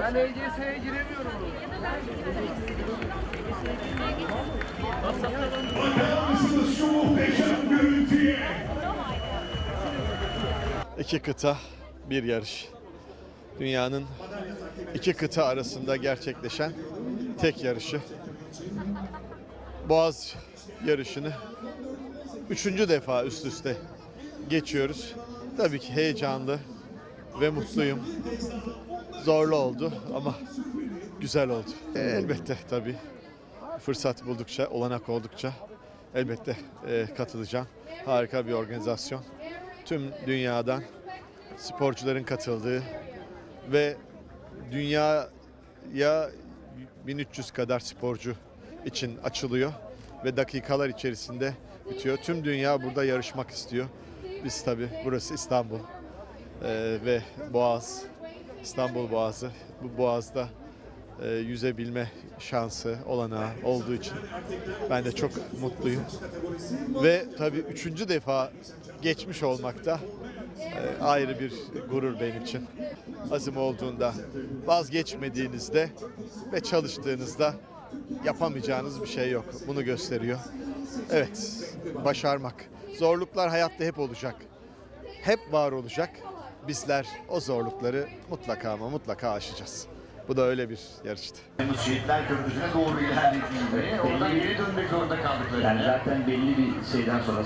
Ben ECS'ye giremiyorum. Bakar mısınız şu muhteşem görüntüye? İki kıta, bir yarış. Dünyanın iki kıta arasında gerçekleşen tek yarışı. Boğaz yarışını üçüncü defa üst üste geçiyoruz. Tabii ki heyecanlı ve mutluyum. Zorlu oldu ama güzel oldu. E, elbette tabii fırsat buldukça, olanak oldukça elbette e, katılacağım. Harika bir organizasyon. Tüm dünyadan sporcuların katıldığı ve dünyaya 1300 kadar sporcu için açılıyor ve dakikalar içerisinde bitiyor. Tüm dünya burada yarışmak istiyor. Biz tabii burası İstanbul e, ve Boğaz, İstanbul Boğazı. Bu boğazda e, yüzebilme şansı, olanağı olduğu için ben de çok mutluyum. Ve tabii üçüncü defa geçmiş olmakta e, ayrı bir gurur benim için. Azim olduğunda, vazgeçmediğinizde ve çalıştığınızda yapamayacağınız bir şey yok. Bunu gösteriyor. Evet, başarmak. Zorluklar hayatta hep olacak. Hep var olacak. Bizler o zorlukları mutlaka ama mutlaka aşacağız. Bu da öyle bir yarıştı. Şehitler Köprüsü'ne doğru ilerlediğinde oradan geri dönmek zorunda kaldıklarını. Yani zaten belli bir şeyden sonra